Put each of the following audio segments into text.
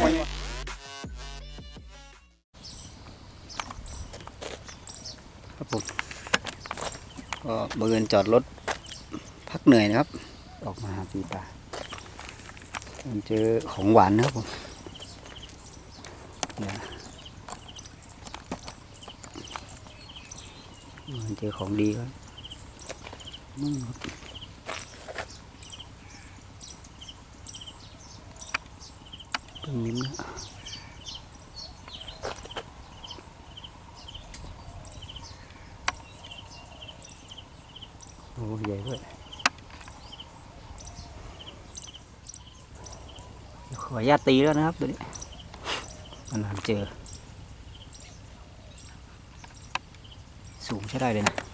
ครับผมก็บังเอิญจอดรถพักเหนื่อยนะครับ ออกมาหาปีปลาเจอของหวานนะครับผมเนี่ยเจอของดีครับ นู่นครับตรงนี้นะโอ้ใหญ่ด้วยขออนุญาตตีแล้วนะครับตัวนี้นานๆเจอ สูงใช้ได้เลยนะ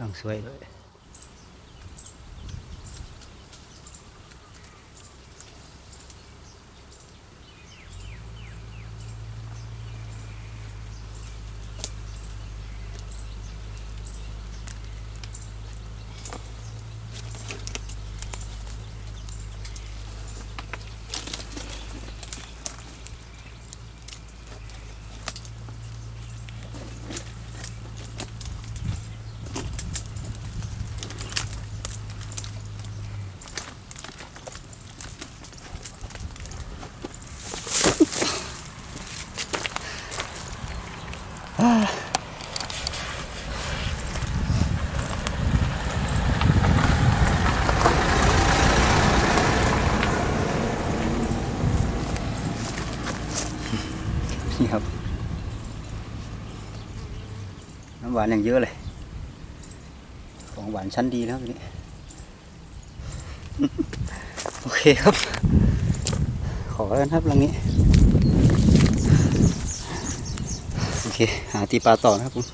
ลอง วานอย่างเยอะเลย ของหวานชั้นดีแล้วนี้โอเคครับ ขอแล้วครับลังนี้ โอเค หาตีปลาต่อนะครับผม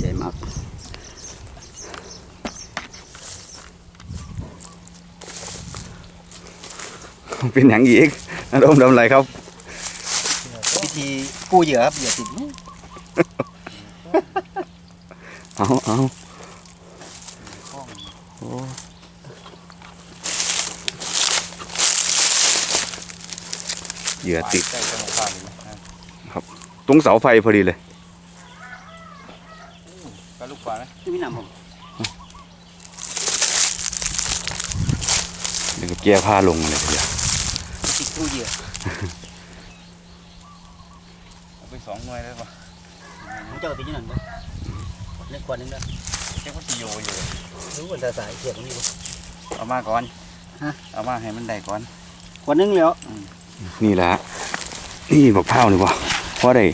ใหญ่มากเป็นอย่างอีกอารมณ์ทำอะไรครับ วิธีกู้เหยื่อครับเหยื่อติด เอาเอาโอ้เหยื่อติดใกล้จะหมดผ่านเลยนะตรงเสาไฟพอดีเลยปลาลูกปลาไหมที่พี่นำผมเดี๋ยวก็แก้ผ้าลงเลยทีเดียวติดกู้เหยื่อเอาไปสองหน่วยได้ปะผมจะเอาติดที่นั่นปะเล็กกว่านึงได้เจ้าก็ติโยอยู่เลยรู้ว่าจะสายเขียดตรงนี้ปะเอามาก่อนฮะเอามาให้มันได้ก่อนกว่านึงแล้วนี่แหละนี่บักเผาวนี่บ่เพราะได้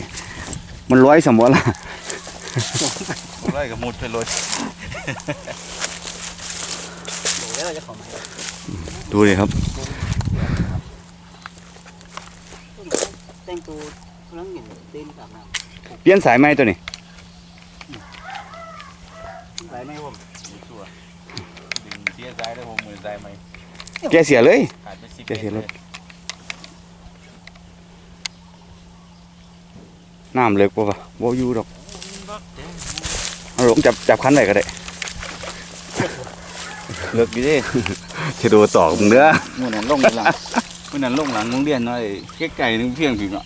มันร้อยสมบูรณ์ละผมไล่กับมุดไปเลยบอกแล้วจะขอมาดูเลยครับแต่งตัวกำลังเห็นเต้นกับน้เปลี่ยนสายไหมตัวนี้ำสายไม่ผม มีชัวร์ดึงเสียซ้ายได้ผมมือซ้ายไหม แกเสียเลย ขาดไปสิบเดี๋ยวเห็นรถ น้ำเลิกป่ะวะบ่อยู่ดอกเอาลงจับจับคันไหนก็ได้เลิกอยู่ดิจะโดนตอกมึงเด้อมื่อนั้นลงหลังมื่อนั้นลงหลังโรงเรียนหน่อยใกล้ๆนึงเพียงถึงอะ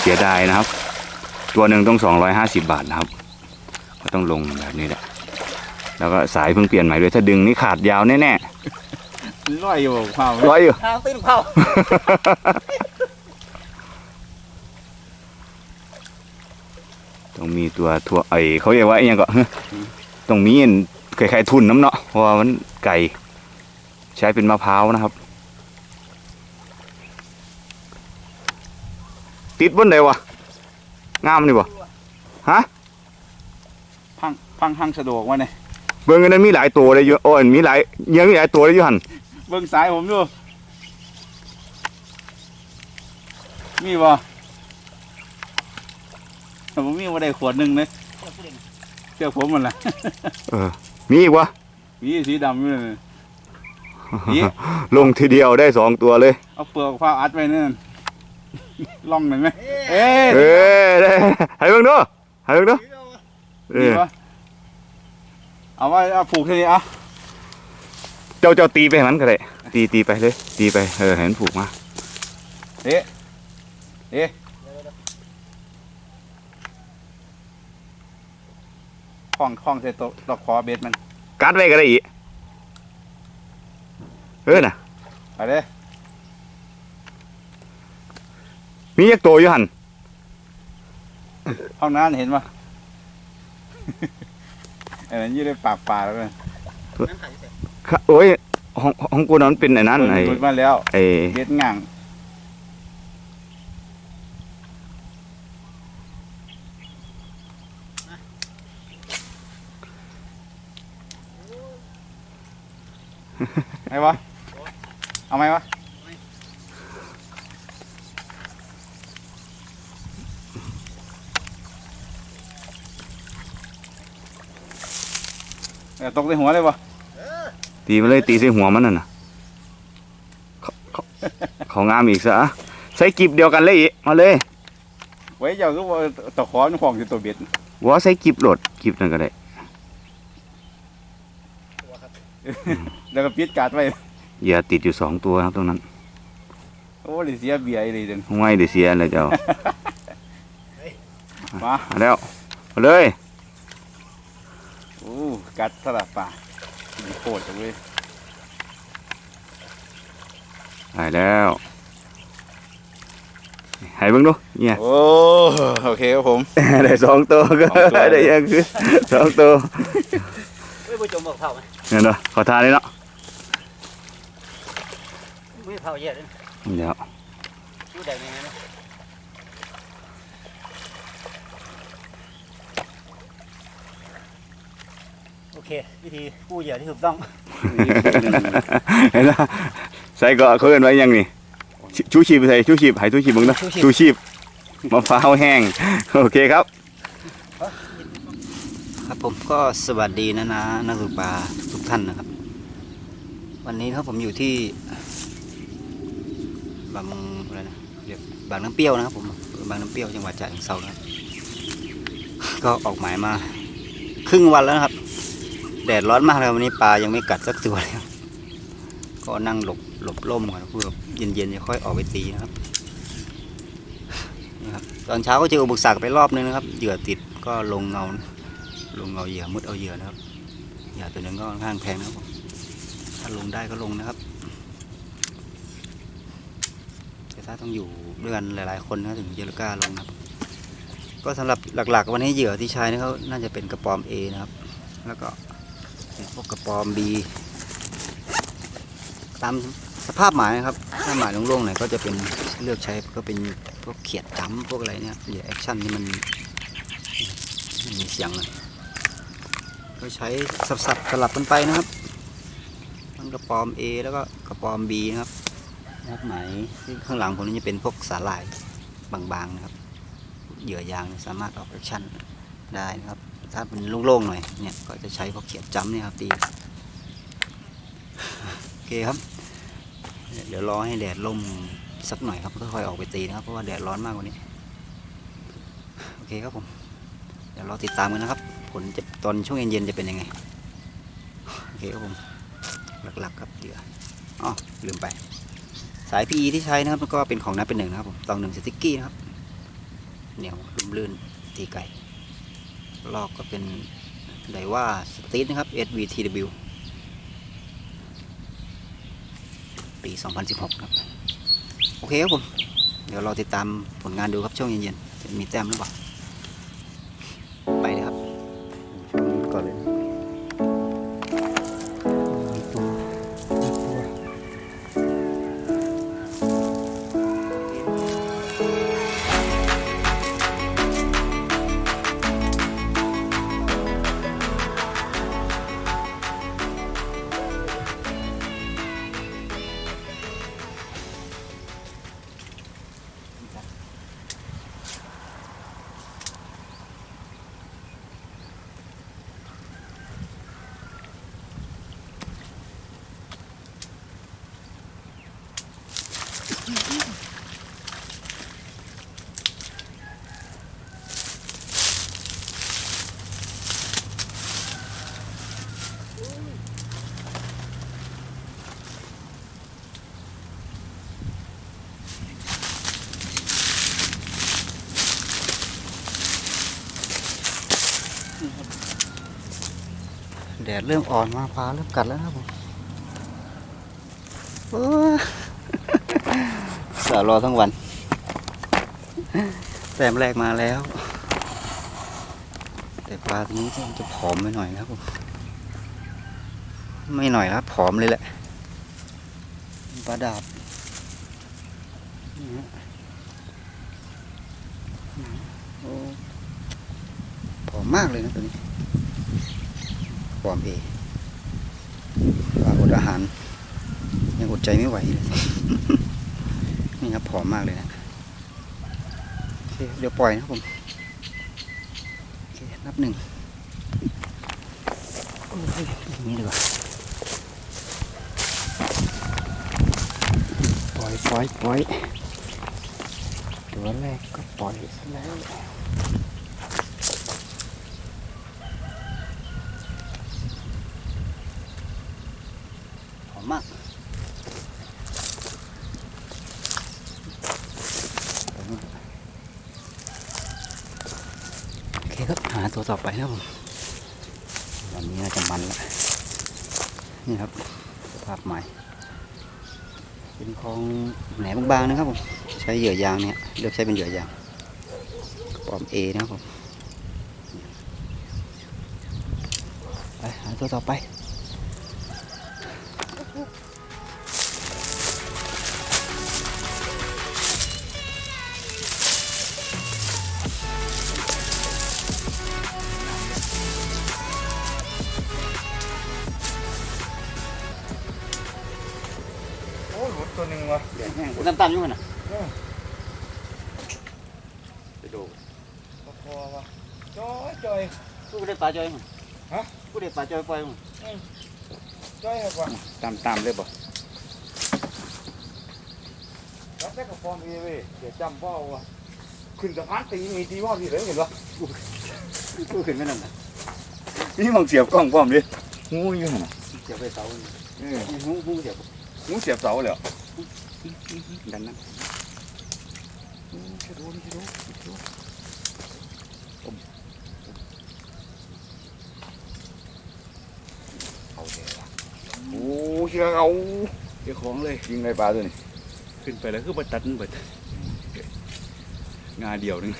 เสียดายนะครับ ตัวหนึ่งต้องสองร้อยห้าสิบบาทนะครับ ก็ต้องลงแบบนี้แหละ แล้วก็สายเพิ่งเปลี่ยนใหม่ด้วยถ้าดึงนี่ขาดยาวแน่ร้อยอยู่บอกเผาๆร้อยอยู่ทางตื้นเผาต้องมีตัวทั่วไอเขาเรียกว่าไอ้หยังก็ต้องมีอันคล้ายๆทุนน้ำเนาะเพราะว่ามันไก่ใช้เป็นมะพร้าวนะครับ ติดบนไหนวะงามนี่บ่ฮะ พังพังทางสะดวกวะเนี่ยเบิ่งกันนั้นมีหลายตัวเลยอยู่โอ้ยมีหลายเยังมีหลายตัวเลยอยู่หันเบิ่งสายผมดูมีบ่แต่ผมมีมาได้ขวดหนึ่งเลยเชือกผมมันละเออ มีอีกวะมีสีดำอยู่เลย นี่ ลงทีเดียวได้สองตัวเลย เอาเปลือกผ้าอัดไว้นั่นล่องหน่อยไหมเอ๊ะเอ้ยได้ให้เบิ่งดูให้เบิ่งดูเอดีอปะ เอาไว้เอาผูกทีนี้อะเจ้าเจ้าตีไปให้มันก็ได้ตีตีไปเลย ตีไปเออเห็นผูกมาเอ๊ะเอ๊ะคล้องคล้องใส่ตัวตอกคอเบ็ดมัน กัดไว้ก็ได้อีกเออน่ะไปเลยมียักตัวอยู่หันห้องน้ำเห็นปะ อันนั้นอยืดได้ปากปลาแล้วเลยค่ะโอ้ยของของกูนั้นเป็นไอ้นั่นไอ้หลุดมาแล้วไอ้เบ็ดง่างไงวะ เอาไหมวะ เออตกในหัวเลยวะตีไปเลยตีใส่หัวมันนั่นน่ะเขาเขาเขางามอีกซะใส่กิบเดียวกันเลยอีกมาเลยไว้เจ้าก็ว่าตะขอมันของอยู่ตัวเบ็ดว่าใส่กิบโหลดกิบนั่นก็ได้แล้วก็ปิดการ์ดไว้เหยื่อติดอยู่สองตัวครับตรงนั้นโอ้เลยเสียเบียร์เลยเดินไม่ได้เสียอะไรเจ้ามามาแล้วมาเลยโอ้ กัดสลับป่าโคตรจังเว้ยได้แล้วให้เบิ่งดูเนี่ยโอ้โอเคครับผม ได้สองตัวก็สองตัวได้ยังคือสองตัวไม่ไปจมบอกเผาไหมเนี่ยเนาะขอทานเลยเนาะไม่เผาเยอะเลยเดี๋ยวชูแดงยังไงนะ เค วิธีกู้เหยื่อที่ถูกต้องเห็นไหมใส่ก็เขาเอินไว้ยังนี่ชูชูชีพใส่ชูชีพใหายชูชีพมึงเนาะชูชีพชูชีพมะพร้าวแห้งโอเคครับ ครับผมก็สวัสดีนะนะนักศึกษาทุกท่านนะครับ วันนี้ครับผมอยู่ที่บางอะไรนะเรียกบางน้ำเปรี้ยวนะครับผมบางน้ำเปรี้ยวจังหวัดฉะเชิงเทรานะครับก็ออกหมายมา ครึ่งวันแล้วนะครับ แดดร้อนมากเลยวันนี้ปลายังไม่กัดสักตัวเลยก็นั่งหลบหลบร่มก่อนเพื่อเย็นๆจะค่อยออกไปตีนะครับนะครับ ตอนเช้าก็เจออุปสรรคไปรอบนึงนะครับ เหยื่อติดก็ลงเงา ลงเอาเหยื่อมุดเอาเหยื่อนะครับ เหยื่อตัวนึงก็ค่อนข้างแพงนะครับถ้าลงได้ก็ลงนะครับแต่ถ้าต้องอยู่ด้วยกันหลาย ๆ คนนะถึงจะกล้าลงนะครับ ก็สำหรับหลัก ๆ วันนี้เหยื่อที่ใช้นี่เขาน่าจะเป็นกระปอม A นะครับ แล้วก็ พวกกระปอม B ตามสภาพหมายนะครับ ถ้าหมายโล่งๆหน่อยก็จะเป็นเลือกใช้ก็เป็นพวกเขียดจ้ำพวกอะไรเนี่ยเหยื่อแอคชั่นที่มันมีเสียงเลยก็ใช้สับๆสลับกันไปนะครับทั้งกระปอม A แล้วก็กระปอม B นะครับนะครับไหมายที่ข้างหลังผมนี้จะเป็นพวกสาหร่ายบางๆนะครับ เหยื่อยางสามารถออกแอคชั่นได้นะครับ ถ้าเป็นโล่งๆหน่อยเนี่ยก็จะใช้พวกเขียดจ้ำเนี่ยครับตีโอเคครับ เดี๋ยวรอให้แดดล่มสักหน่อยครับค่อยๆออกไปตีนะครับเพราะว่าแดดร้อนมากกว่านี้โอเคครับผมเดี๋ยวรอติดตามกันนะครับ ผลจะตอนช่วงเย็นๆจะเป็นยังไงโอเคครับผมหลักๆครับเดี๋ยวอ๋อลืมไป สาย PE ที่ใช้นะครับก็เป็นของนับเป็นหนึ่งนะครับผมตองหนึ่งสติ๊กกี้นะครับเหนียวลุ่มลื่นตีไก่ ลอกก็เป็นไดว่าสตีทนะครับ SVTW ปี 2016 ครับ โอเคครับผม เดี๋ยวเราติดตามผลงานดูครับช่วงเย็นๆ จะมีแต้มหรือเปล่า แดดเริ่มอ่อนมาฟ้าเริ่มกัดแล้วนะครับผมโอ้ยสารอทั้งวันแต้มแรกมาแล้ว แต่ปลาตัวนี้มันจะผอมไปหน่อยนะครับผมไม่หน่อยนะครับผอมเลยแหละปลาดาบนี่ฮะโอ้ผอมมากเลยนะตัวนี้ ความเอปลาอดอาหารยังอดใจไม่ไหวเลยนี่ครับผอมมากเลยนะโอเคเดี๋ยวปล่อยนะผมโอเคนับหนึ่งโอ้ยอย่างนี้ดีกว่าปล่อยปล่อยปล่อยตัวแรกก็ปล่อยซะแล้ว มากโอเคครับหาตัวต่อไปนะครับผมวันนี้น่าจะมันละนี่ครับสภาพใหม่ เป็นของแหนบางๆนะครับผมใช้เหยื่อยางเนี่ยเลือกใช้เป็นเหยื่อยางปอมเอนะครับผมไปหาตัวต่อไป น้ำตาลอยู่ขนาดจะดูพอวะจอยจอยกูได้ปลาจอยมั้งฮะกูได้ปลาจอยปล่อยมั้งจอยครับวะตามตามเลยบ่รับได้กับฟอร์มเอเว้ยเดี๋ยวจำพ่อวะขึ้นสะพานตีมีตีพ่อพี่เลยเห็นปะกูขึ้นไม่นั่นน่ะนี่มองเสียบกล้องพร้อมดิงูอยู่หั่นน่ะเดี๋ยวไปเสานี่เออหูหูเดี๋ยวงูเสียบเสาเลยเหรอ ดันนั้นจะโดนจะโดนจะโดนเอาเดี๋ยวะโอ้เชื่อเอาเจ้าของเลยยิงไรปลาตัวนี้ขึ้นไปแล้วคือมาตัดมันเบิดงาเดียวหนึง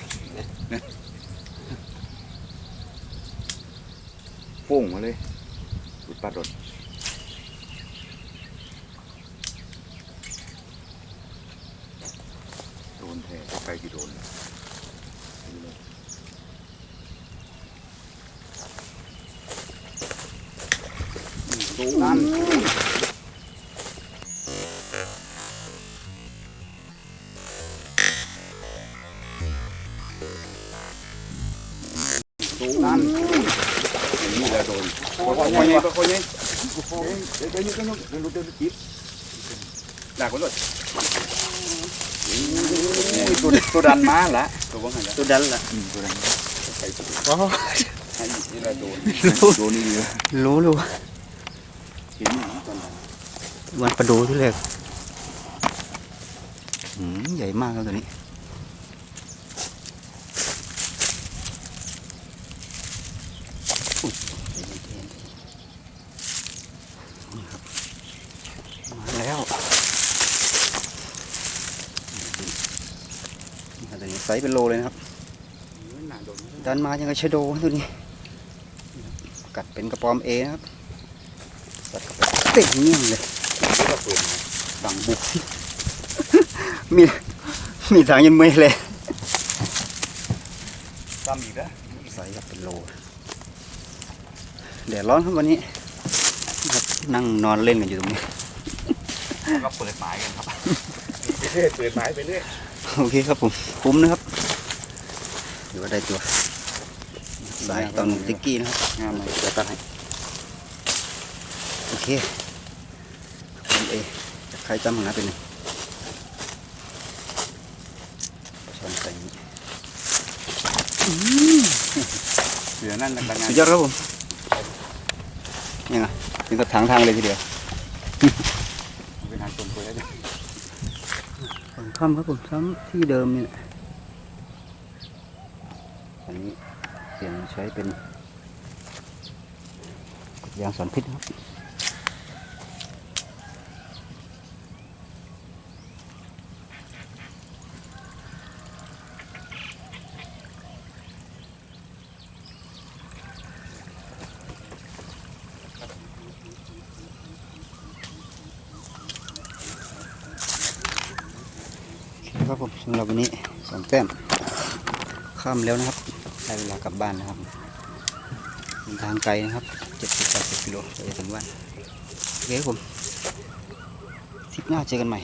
โป่งมาเลยอุดปลาดดโด นแท้ถ้าใครที่โดนนั่นนั่นนี่แหละโตัตัดันมาละตัวว่าไงละตัดันละตัดันโอ้ใหนี่ละโดนโดนนี่เยอะรู้รู้เห็นไหมตอนวันประดูที่แรกใหญ่มากครับตัวนี้ ไซส์เป็นโลเลยนะครับ ดันมายังไงชะโดตัวนี้ กัดเป็นกระปอมเอนะครับกัดเข้าไปเต็มเงี้ยงเลยดังบุกมีมีทางยันไม่เลยตามอีกแล้วไซส์ครับเป็นโลแดดร้อนครับวันนี้ครับนั่งนอนเล่นกันอยู่ตรงนี้ก็เปิดหมายกันครับเปิดหมายไปเรื่อย โอเคครับผมคุ้มนะครับถือว่าได้ตัวสายตอนติ๊กกี้นะครับงามเลยจะตัดให้โอเคผมเอจะใครจำหาเป็นหนึ่งช้อนใส่นี้เสือนั่นเป็นงานสุดยอดครับผมนี่ไงถึงกับทางทางเลยทีเดียว เป็นทางชมคุยแล้ว ผม ทำครับผมซ้ำที่เดิมนี่แหละอันนี้เปลี่ยนใช้เป็นยางสอนพิษครับ ครับผมสำหรับวันนี้สองแต้มข้ามแล้วนะครับได้เวลากลับบ้านนะครับทางไกลนะครับเจ็ดสิบแปดสิบกิโลกว่าจะถึงบ้านโอเคครับผมทิปหน้าเจอกันใหม่